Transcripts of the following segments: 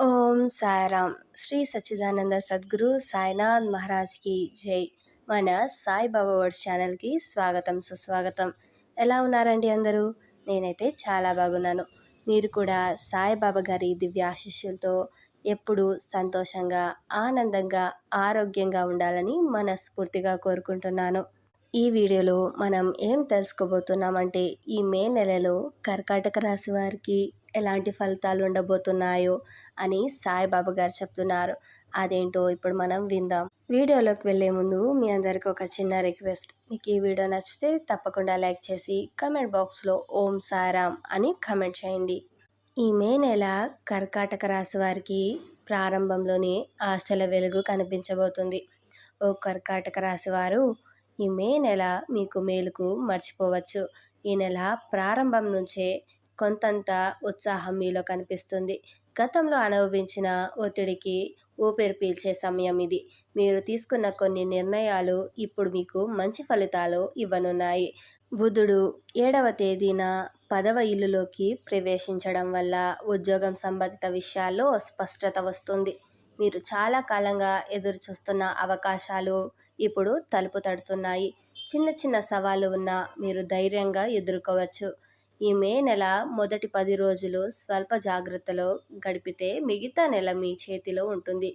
ఓం సాయిరామ్ శ్రీ సచ్చిదానంద సద్గురు సాయినాథ్ మహారాజ్కి జై. మన సాయిబాబా వర్డ్స్ ఛానల్కి స్వాగతం సుస్వాగతం. ఎలా ఉన్నారండి అందరూ? నేనైతే చాలా బాగున్నాను. మీరు కూడా సాయిబాబా గారి దివ్య ఆశీస్సులతో ఎప్పుడూ సంతోషంగా ఆనందంగా ఆరోగ్యంగా ఉండాలని మనస్ఫూర్తిగా కోరుకుంటున్నాను. ఈ వీడియోలో మనం ఏం తెలుసుకోబోతున్నామంటే ఈ మే నెలలో కర్కాటక రాశి వారికి ఎలాంటి ఫలితాలు ఉండబోతున్నాయో అని సాయిబాబా గారు చెప్తున్నారు. అదేంటో ఇప్పుడు మనం విందాం. వీడియోలోకి వెళ్ళే ముందు మీ అందరికి ఒక చిన్న రిక్వెస్ట్. మీకు ఈ వీడియో నచ్చితే తప్పకుండా లైక్ చేసి కమెంట్ బాక్స్లో ఓం సారామ్ అని కమెంట్ చేయండి. ఈ మే నెల కర్కాటక రాశి వారికి ప్రారంభంలోనే ఆశల వెలుగు కనిపించబోతుంది. ఓ కర్కాటక రాశి వారు ఈ మే నెల మీకు మేలుకు మర్చిపోవచ్చు. ఈ నెల ప్రారంభం నుంచే కొంతంత ఉత్సాహం మీలో కనిపిస్తుంది. గతంలో అనుభవించిన ఒత్తిడికి ఊపిరి పీల్చే సమయం ఇది. మీరు తీసుకున్న కొన్ని నిర్ణయాలు ఇప్పుడు మీకు మంచి ఫలితాలు ఇవ్వనున్నాయి. బుధుడు ఏడవ తేదీన పదవ ఇల్లులోకి ప్రవేశించడం వల్ల ఉద్యోగం సంబంధిత విషయాల్లో స్పష్టత వస్తుంది. మీరు చాలా కాలంగా ఎదురు చూస్తున్న అవకాశాలు ఇప్పుడు తలుపు తడుతున్నాయి. చిన్న చిన్న సవాళ్ళు ఉన్నా మీరు ధైర్యంగా ఎదుర్కోవచ్చు. ఈ మే నెల మొదటి పది రోజులు స్వల్ప జాగ్రత్తలో గడిపితే మిగతా నెల మీ చేతిలో ఉంటుంది.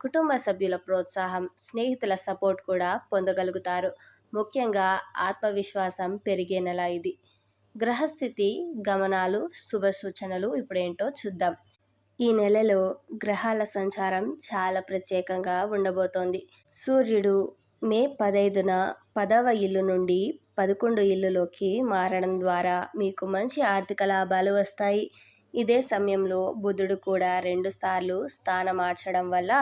కుటుంబ సభ్యుల ప్రోత్సాహం స్నేహితుల సపోర్ట్ కూడా పొందగలుగుతారు. ముఖ్యంగా ఆత్మవిశ్వాసం పెరిగే నెల ఇది. గ్రహస్థితి గమనాలు శుభ సూచనలు ఇప్పుడేంటో చూద్దాం. ఈ నెలలో గ్రహాల సంచారం చాలా ప్రత్యేకంగా ఉండబోతోంది. సూర్యుడు మే పదైదున పదవ ఇల్లు నుండి పదకొండు ఇల్లులోకి మారడం ద్వారా మీకు మంచి ఆర్థిక లాభాలు వస్తాయి. ఇదే సమయంలో బుధుడు కూడా రెండుసార్లు స్థానం మార్చడం వల్ల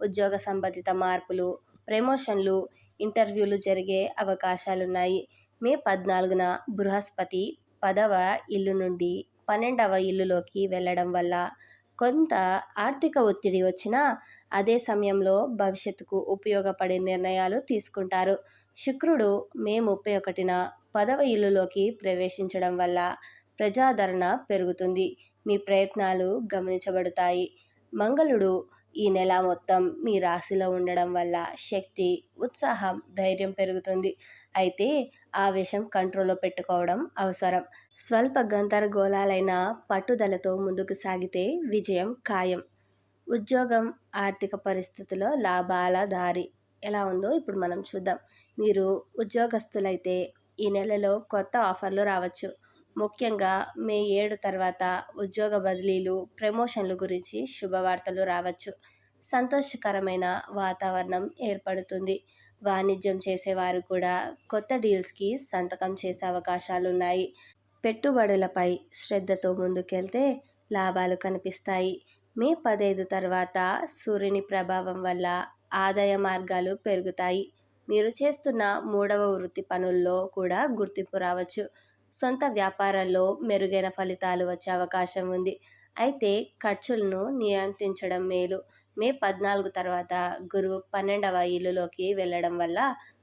ఉద్యోగ సంబంధిత మార్పులు ప్రమోషన్లు ఇంటర్వ్యూలు జరిగే అవకాశాలున్నాయి. మే పద్నాలుగున బృహస్పతి పదవ ఇల్లు నుండి పన్నెండవ ఇల్లులోకి వెళ్ళడం వల్ల కొంత ఆర్థిక ఒత్తిడి వచ్చినా అదే సమయంలో భవిష్యత్తుకు ఉపయోగపడే నిర్ణయాలు తీసుకుంటారు. శుక్రుడు మే ముప్పై ఒకటిన పదవ ఇల్లులోకి ప్రవేశించడం వల్ల ప్రజాదరణ పెరుగుతుంది. మీ ప్రయత్నాలు గమనించబడతాయి. మంగళుడు ఈ నెల మొత్తం మీ రాశిలో ఉండడం వల్ల శక్తి ఉత్సాహం ధైర్యం పెరుగుతుంది. అయితే ఆవేశం కంట్రోల్లో పెట్టుకోవడం అవసరం. స్వల్ప గందరగోళాలైన పట్టుదలతో ముందుకు సాగితే విజయం ఖాయం. ఉద్యోగం ఆర్థిక పరిస్థితుల్లో లాభాల దారి. ఎలా ఉందో ఇప్పుడు మనం చూద్దాం. మీరు ఉద్యోగస్తులైతే ఈ నెలలో కొత్త ఆఫర్లు రావచ్చు. ముఖ్యంగా మే ఏడు తర్వాత ఉద్యోగ బదిలీలు ప్రమోషన్లు గురించి శుభవార్తలు రావచ్చు. సంతోషకరమైన వాతావరణం ఏర్పడుతుంది. వాణిజ్యం చేసేవారు కూడా కొత్త డీల్స్కి సంతకం చేసే అవకాశాలు ఉన్నాయి పెట్టుబడులపై శ్రద్ధతో ముందుకెళ్తే లాభాలు కనిపిస్తాయి. మే పదైదు తర్వాత సూర్యుని ప్రభావం వల్ల ఆదాయ మార్గాలు పెరుగుతాయి. మీరు చేస్తున్న మూడవ వృత్తి పనుల్లో కూడా గుర్తింపు రావచ్చు. సొంత వ్యాపారాల్లో మెరుగైన ఫలితాలు వచ్చే అవకాశం ఉంది. అయితే ఖర్చులను నియంత్రించడం మేలు. మే పద్నాలుగు తర్వాత గురువు పన్నెండవ ఇల్లులోకి వెళ్ళడం వల్ల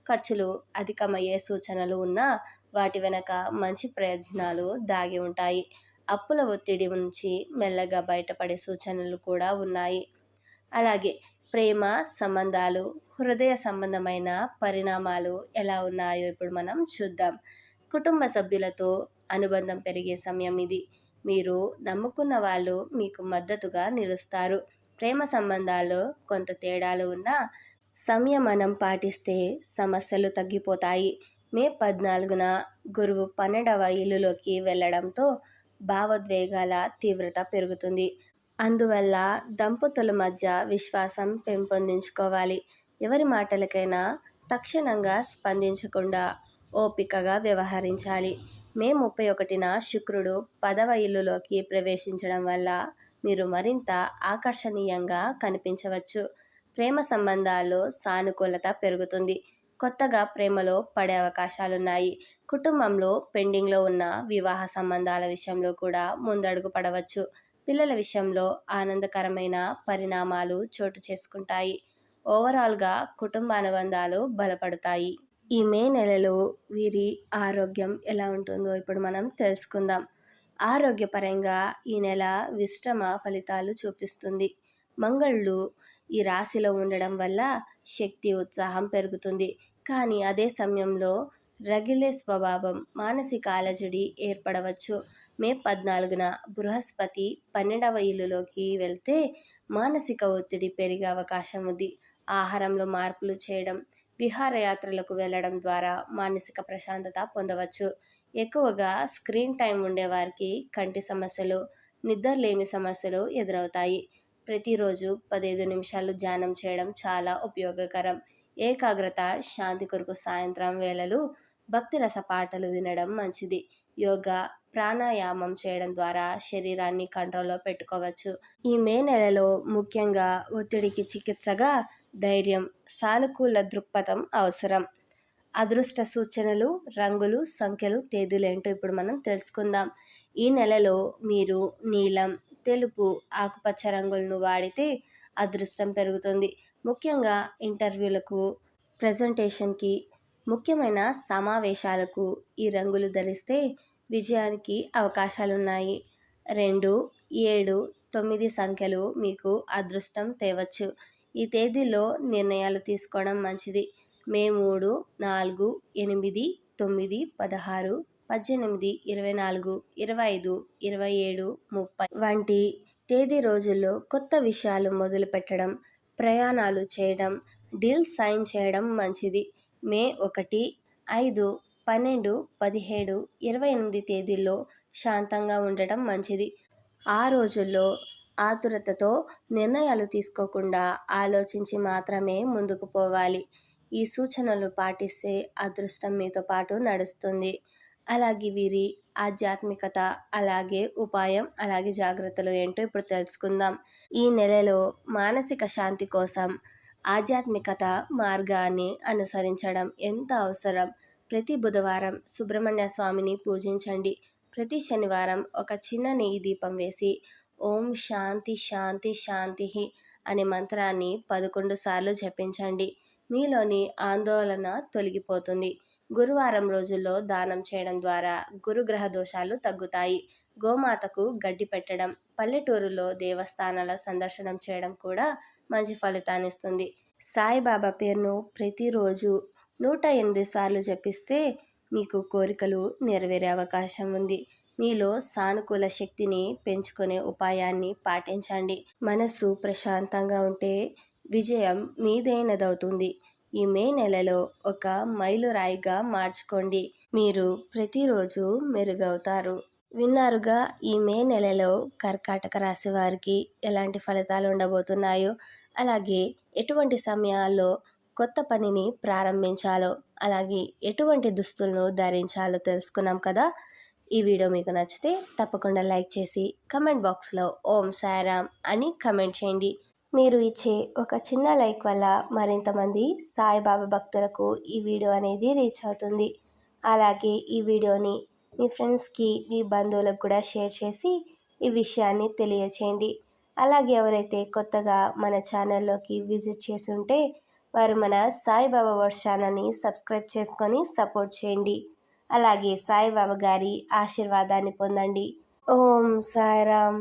ఖర్చులు అధికమయ్యే సూచనలు ఉన్నా వాటి వెనక మంచి ప్రయోజనాలు దాగి ఉంటాయి. అప్పుల ఒత్తిడి నుంచి మెల్లగా బయటపడే సూచనలు కూడా ఉన్నాయి. అలాగే ప్రేమ సంబంధాలు హృదయ సంబంధమైన పరిణామాలు ఎలా ఉన్నాయో ఇప్పుడు మనం చూద్దాం. కుటుంబ సభ్యులతో అనుబంధం పెరిగే సమయం ఇది. మీరు నమ్ముకున్న వాళ్ళు మీకు మద్దతుగా నిలుస్తారు. ప్రేమ సంబంధాల్లో కొంత తేడాలు ఉన్నా సంయమనం పాటిస్తే సమస్యలు తగ్గిపోతాయి. మే పద్నాలుగున గురువు పన్నెండవ ఇల్లులోకి వెళ్ళడంతో భావోద్వేగాల తీవ్రత పెరుగుతుంది. అందువల్ల దంపతుల మధ్య విశ్వాసం పెంపొందించుకోవాలి. ఎవరి మాటలకైనా తక్షణంగా స్పందించకుండా ఓపికగా వ్యవహరించాలి. మే ముప్పై ఒకటిన శుక్రుడు పదవ ఇల్లులోకి ప్రవేశించడం వల్ల మీరు మరింత ఆకర్షణీయంగా కనిపించవచ్చు. ప్రేమ సంబంధాల్లో సానుకూలత పెరుగుతుంది. కొత్తగా ప్రేమలో పడే అవకాశాలున్నాయి. కుటుంబంలో పెండింగ్లో ఉన్న వివాహ సంబంధాల విషయంలో కూడా ముందడుగు పడవచ్చు. పిల్లల విషయంలో ఆనందకరమైన పరిణామాలు చోటు చేసుకుంటాయి. ఓవరాల్గా కుటుంబ అనుబంధాలు బలపడతాయి. ఈ మే నెలలో వీరి ఆరోగ్యం ఎలా ఉంటుందో ఇప్పుడు మనం తెలుసుకుందాం. ఆరోగ్యపరంగా ఈ నెల విశ్రమ ఫలితాలు చూపిస్తుంది. మంగళ్ళు ఈ రాశిలో ఉండడం వల్ల శక్తి ఉత్సాహం పెరుగుతుంది. కానీ అదే సమయంలో రగిలే స్వభావం మానసిక అలజడి ఏర్పడవచ్చు. మే పద్నాలుగున బృహస్పతి పన్నెండవ ఇల్లులోకి వెళ్తే మానసిక ఒత్తిడి పెరిగే అవకాశం ఉంది. ఆహారంలో మార్పులు చేయడం విహారయాత్రలకు వెళ్ళడం ద్వారా మానసిక ప్రశాంతత పొందవచ్చు. ఎక్కువగా స్క్రీన్ టైం ఉండేవారికి కంటి సమస్యలు నిద్రలేమి సమస్యలు ఎదురవుతాయి. ప్రతిరోజు పదిహేను నిమిషాలు ధ్యానం చేయడం చాలా ఉపయోగకరం. ఏకాగ్రత శాంతి కొరకు సాయంత్రం వేళలు భక్తి రస పాటలు వినడం మంచిది. యోగా ప్రాణాయామం చేయడం ద్వారా శరీరాన్ని కంట్రోల్లో పెట్టుకోవచ్చు. ఈ మే నెలలో ముఖ్యంగా ఒత్తిడికి చికిత్సగా ధైర్యం సానుకూల దృక్పథం అవసరం. అదృష్ట సూచనలు రంగులు సంఖ్యలు తేదీలు ఏంటో ఇప్పుడు మనం తెలుసుకుందాం. ఈ నెలలో మీరు నీలం తెలుపు ఆకుపచ్చ రంగులను వాడితే అదృష్టం పెరుగుతుంది. ముఖ్యంగా ఇంటర్వ్యూలకు ప్రజెంటేషన్కి ముఖ్యమైన సమావేశాలకు ఈ రంగులు ధరిస్తే విజయానికి అవకాశాలున్నాయి. రెండు ఏడు తొమ్మిది సంఖ్యలు మీకు అదృష్టం తేవచ్చు. ఈ తేదీలో నిర్ణయాలు తీసుకోవడం మంచిది. మే మూడు నాలుగు ఎనిమిది తొమ్మిది పదహారు పద్దెనిమిది ఇరవై నాలుగు ఇరవై ఐదు ఇరవై ఏడు ముప్పై వంటి తేదీ రోజుల్లో కొత్త విషయాలు మొదలుపెట్టడం ప్రయాణాలు చేయడం డీల్ సైన్ చేయడం మంచిది. మే ఒకటి ఐదు పన్నెండు పదిహేడు ఇరవై ఎనిమిది తేదీల్లో శాంతంగా ఉండటం మంచిది. ఆ రోజుల్లో ఆతురతతో నిర్ణయాలు తీసుకోకుండా ఆలోచించి మాత్రమే ముందుకు పోవాలి. ఈ సూచనలు పాటిస్తే అదృష్టం మీతో పాటు నడుస్తుంది. అలాగే వీరి ఆధ్యాత్మికత అలాగే ఉపాయం అలాగే జాగ్రత్తలు ఏంటో ఇప్పుడు తెలుసుకుందాం. ఈ నెలలో మానసిక శాంతి కోసం ఆధ్యాత్మికత మార్గాన్ని అనుసరించడం ఎంత అవసరం? ప్రతి బుధవారం సుబ్రహ్మణ్య స్వామిని పూజించండి. ప్రతి శనివారం ఒక చిన్న నెయ్యి దీపం వేసి ఓం శాంతి శాంతి శాంతి అనే మంత్రాన్ని పదకొండు సార్లు జపించండి. మీలోని ఆందోళన తొలగిపోతుంది. గురువారం రోజుల్లో దానం చేయడం ద్వారా గురుగ్రహ దోషాలు తగ్గుతాయి. గోమాతకు గడ్డి పెట్టడం పల్లెటూరులో దేవస్థానాల సందర్శనం చేయడం కూడా మంచి ఫలితాన్నిస్తుంది సాయిబాబా పేరును ప్రతిరోజు నూట ఎనిమిది సార్లు జపిస్తే మీకు కోరికలు నెరవేరే అవకాశం ఉంది. మీలో సానుకూల శక్తిని పెంచుకునే ఉపాయాన్ని పాటించండి. మనసు ప్రశాంతంగా ఉంటే విజయం మీదైనదవుతుంది. ఈ మే నెలలో ఒక మైలురాయిగా మార్చుకోండి. మీరు ప్రతిరోజు మెరుగవుతారు. విన్నారుగా ఈ మే నెలలో కర్కాటక రాశి వారికి ఎలాంటి ఫలితాలు ఉండబోతున్నాయో? అలాగే ఎటువంటి సమయాల్లో కొత్త పనిని ప్రారంభించాలో అలాగే ఎటువంటి దుస్తులను ధరించాలో తెలుసుకున్నాం కదా? ఈ వీడియో మీకు నచ్చితే తప్పకుండా లైక్ చేసి కమెంట్ బాక్స్లో ఓం సాయిరామ్ అని కమెంట్ చేయండి. మీరు ఇచ్చే ఒక చిన్న లైక్ వల్ల మరింతమంది సాయిబాబా భక్తులకు ఈ వీడియో అనేది రీచ్ అవుతుంది. అలాగే ఈ వీడియోని మీ ఫ్రెండ్స్కి మీ బంధువులకు కూడా షేర్ చేసి ఈ విషయాన్ని తెలియచేయండి. అలాగే ఎవరైతే కొత్తగా మన ఛానల్లోకి విజిట్ చేసి ఉంటే వారు మన సాయిబాబా వర్డ్ ఛానల్ని సబ్స్క్రైబ్ చేసుకొని సపోర్ట్ చేయండి. అలాగే సాయిబాబా గారి ఆశీర్వాదాన్ని పొందండి. ఓం సాయిరామ్.